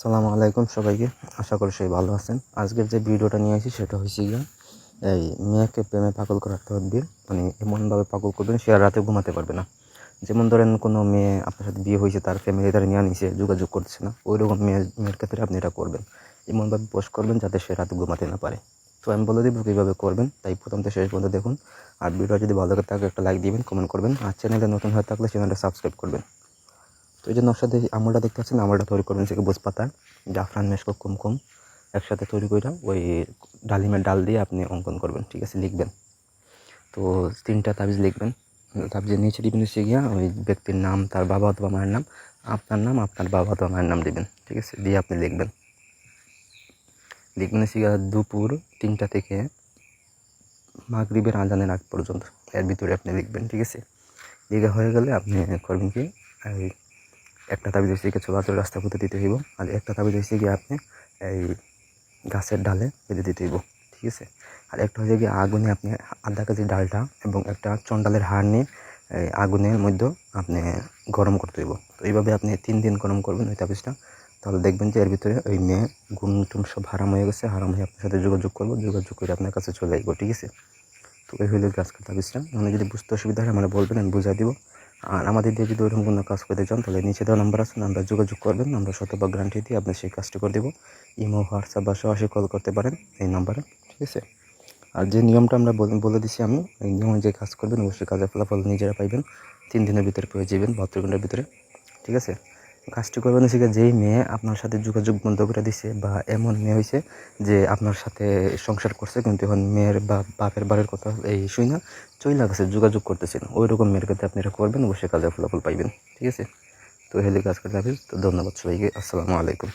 সালামু আলাইকুম সবাইকে। আশা করি সবাই ভালো আছেন। আজকের যে ভিডিওটা নিয়ে আসি সেটা হচ্ছে গিয়ে, এই মেয়েকে প্রেমে পাগল করার তদবির মানে এমনভাবে পাগল করবেন সে আর রাতে ঘুমাতে পারবে না। যেমন ধরেন কোনো মেয়ে আপনার সাথে বিয়ে হয়েছে, তার ফ্যামিলি তার নিয়ে নিছে, যোগাযোগ করছে না ওই রকম মেয়ে, মেয়ের ক্ষেত্রে আপনি এটা করবেন। এমনভাবে পোস্ট করবেন যাতে সে রাতে ঘুমাতে না পারে। তো আমি বলে দিব কীভাবে করবেন, তাই প্রথম থেকে শেষ পর্যন্ত দেখুন। আর ভিডিও যদি ভালো লাগে থাকে একটা লাইক দিবেন কমেন্ট করবেন। আর চ্যানেলে নতুন হয়ে থাকলে চ্যানেলটা সাবস্ক্রাইব করবেন। তো এই জন্য যে নকশাতে আমলটা দেখতে পাচ্ছেন? আমলটা তৈরি করবেন সেকে পাতা জাফরান, মেশকো, কুমকুম। একসাথে তৈরি করে ওই ডালিমের ডাল দিয়ে আপনি অঙ্কন করবেন, ঠিক আছে? লিখবেন। তো তিনটা তাবিজ লিখবেন। তাবিজের নিচে দিবেন হচ্ছে গিয়া ওই ব্যক্তির নাম, তার বাবা অথবা মায়ের নাম, আপনার নাম, আপনার বাবা অথবা মায়ের নাম দিবেন, ঠিক আছে? দিয়ে আপনি লিখবেন। লিখবেন হচ্ছে দুপুর তিনটা থেকে মাগরিবের আজানের আগ পর্যন্ত, এর ভিতরে আপনি লিখবেন, ঠিক আছে? লিখে হয়ে গেলে আপনি করবেন কি একটা তাবিজ হচ্ছে গিয়ে চলাচল রাস্তা করতে দিতে হইব, আর একটা তাবিজ হচ্ছে গিয়ে আপনি এই গাছের ডালে বেঁধে দিতে হইব, ঠিক আছে? আর একটা হচ্ছে গিয়ে আগুনে আপনি আধা কেজি ডালটা এবং একটা চন্ডালের হাড় নিয়ে এই আগুনের মধ্যে আপনি গরম করতে হইব। তো এইভাবে আপনি তিন দিন গরম করবেন ওই তাবিজটা, তাহলে দেখবেন যে এর ভিতরে ওই মেয়ে গুণ টুম সব হারাম হয়ে গেছে, হারাম হয়ে আপনার সাথে যোগাযোগ করব, যোগাযোগ করে আপনার কাছে চলে আসব, ঠিক আছে? তো এই হইল গাছকার তাবিজটা। মানে যদি বুঝতে অসুবিধা হয় আমরা বলবেন, আমি বুঝাই দিব। আর আমাদের দিয়ে যদি ওরকম কোনো কাজ করতে চান, তাহলে নিচে দেওয়া নাম্বার আছে, নাম্বার যোগাযোগ করবেন, আমরা শতভাগ গ্যারান্টি দিয়ে আপনার সেই কাজটি করে দেবো। ইমো হোয়াটসঅ্যাপ বা সরাসরি কল করতে পারেন এই নাম্বারে ঠিক আছে? আর যে নিয়মটা আমরা বলে- বলে দিছি আমি, এই নিয়মে যে কাজ করবেন, অবশ্যই কাজের ফলাফল নিজেরা পাইবেন, তিন দিনের ভিতরে পেয়ে যাবেন, বাহাত্তর ঘণ্টার ভিতরে, ঠিক আছে? কাজটি করবেন হচ্ছে যেই মেয়ে আপনার সাথে যোগাযোগ বন্ধ করে দিছে বা এমন মেয়ে হয়েছে যে আপনার সাথে সংসার করছে, কিন্তু এখন মেয়ের বা বাপের বাড়ির কথা এই শুই না, চইলা গেছে, যোগাযোগ করতেছেন ওই রকম মেয়ের কাছে আপনি এটা করবেন, অবশ্যই কাজের ফলাফল পাইবেন। ঠিক আছে? তো হেলে কাজ করতে হবে তো ধন্যবাদ সবাইকে। আসসালামু আলাইকুম।